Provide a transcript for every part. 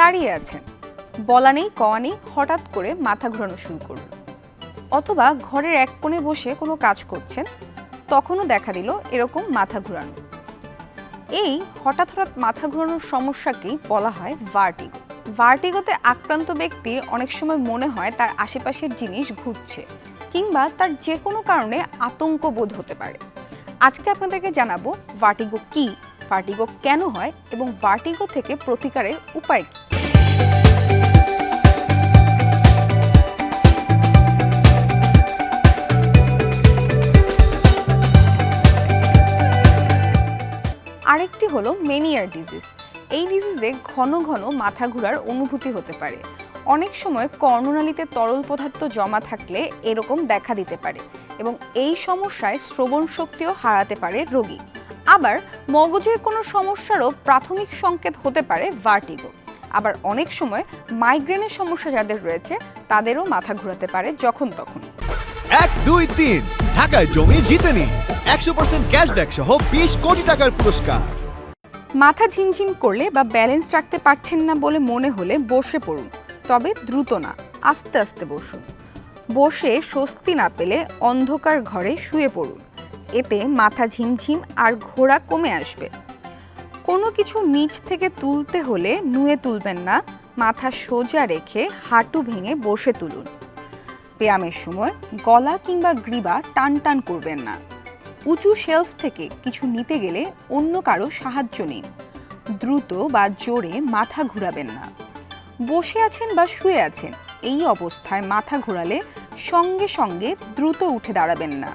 দাঁড়িয়ে আছেন। বলা নেই, কওয়া নেই, হঠাৎ করে মাথা ঘোরানো শুরু করল। অথবা ঘরের এক কোণে বসে কোনো কাজ করছেন, তখনও দেখা দিল এরকম মাথা ঘোরানো। এই হঠাৎ হঠাৎ মাথা ঘোরানোর সমস্যাকেই বলা হয় ভার্টিগো ভার্টিগোতে আক্রান্ত ব্যক্তির অনেক সময় মনে হয় তার আশেপাশের জিনিস ঘুরছে, কিংবা তার যে কোনো কারণে আতঙ্ক বোধ হতে পারে। আজকে আপনাদেরকে জানাব ভার্টিগো কি ভার্টিগো কেন হয় এবং ভার্টিগো থেকে প্রতিকারের উপায় কি? আরেকটি হলো মেনিয়ার ডিজিজ এই ডিজিজে ঘন ঘন মাথা ঘোরার অনুভূতি হতে পারে। অনেক সময় কর্ণনালীতে তরল পদার্থ জমা থাকলে এরকম দেখা দিতে পারে এবং এই সমস্যায় শ্রবণ শক্তিও হারাতে পারে রোগী। আবার মগজের কোনো সমস্যারও প্রাথমিক সংকেত হতে পারে ভার্টিগো। আবার অনেক সময় মাইগ্রেনের সমস্যা যাদের রয়েছে তাদেরও মাথা ঘোরাতে পারে যখন তখন। এক দুই তিন। ঢাকায় জমি জিতে নিন। একশো পার্সেন্ট ক্যাশব্যাক সহ বিশ কোটি টাকার পুরস্কার। মাথা ঝিমঝিম করলে বা ব্যালেন্স রাখতে পারছেন না বলে মনে হলে বসে পড়ুন। তবে দ্রুত না আস্তে আস্তে বসুন। বসে স্বস্তি না পেলে অন্ধকার ঘরে শুয়ে পড়ুন। এতে মাথা ঝিমঝিম আর ঘোড়া কমে আসবে। কোনো কিছু নিচ থেকে তুলতে হলে নুয়ে তুলবেন না, মাথা সোজা রেখে হাঁটু ভেঙে বসে তুলুন। ব্যায়ামের সময় গলা কিংবা গ্রীবা টান টান করবেন না। উঁচু শেলফ থেকে কিছু নিতে গেলে অন্য কারও সাহায্য নিন। দ্রুত বা জোরে মাথা ঘুরাবেন না। বসে আছেন বা শুয়ে আছেন, এই অবস্থায় মাথা ঘোরালে সঙ্গে সঙ্গে দ্রুত উঠে দাঁড়াবেন না।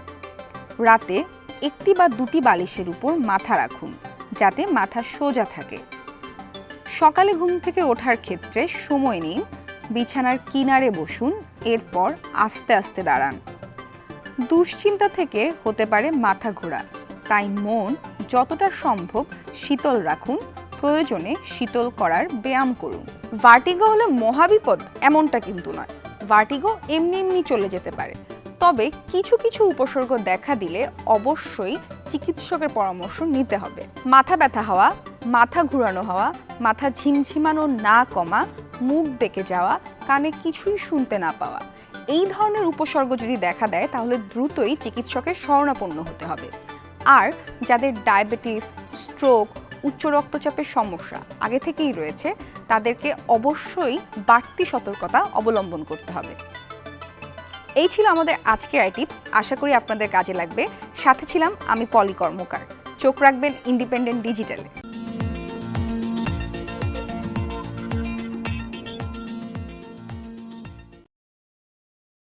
রাতে একটি বা দুটি বালিশের উপর মাথা রাখুন, যাতে মাথা সোজা থাকে। সকালে ঘুম থেকে ওঠার ক্ষেত্রে সময় নিন, বিছানার কিনারে বসুন, এরপর আস্তে আস্তে দাঁড়ান। দুশ্চিন্তা থেকে হতে পারে মাথা ঘোরা, তাই মন যতটা সম্ভব শীতল রাখুন, প্রয়োজনে শীতল করার ব্যায়াম করুন। ভার্টিগো হলো মহাবিপদ, এমনটা কিন্তু নয়। ভার্টিগো এমনি এমনি চলে যেতে পারে। তবে কিছু কিছু উপসর্গ দেখা দিলে অবশ্যই চিকিৎসকের পরামর্শ নিতে হবে। মাথা ব্যথা হওয়া, মাথা ঘুরানো হওয়া, মাথা ঝিমঝিমানো না কমা, মুখ বেঁকে যাওয়া, কানে কিছুই শুনতে না পাওয়া। এই ধরনের উপসর্গ যদি দেখা দেয়, তাহলে দ্রুতই চিকিৎসকের শরণাপন্ন হতে হবে। আর যাদের ডায়াবেটিস, স্ট্রোক, উচ্চ রক্তচাপের সমস্যা আগে থেকেই রয়েছে, তাদেরকে অবশ্যই বাড়তি সতর্কতা অবলম্বন করতে হবে। এই ছিল আমাদের আজকের আই টিপস। আশা করি আপনাদের কাজে লাগবে। সাথে ছিলাম আমি পলি কর্মকার। চোখ রাখবেন ইন্ডিপেন্ডেন্ট ডিজিটালে।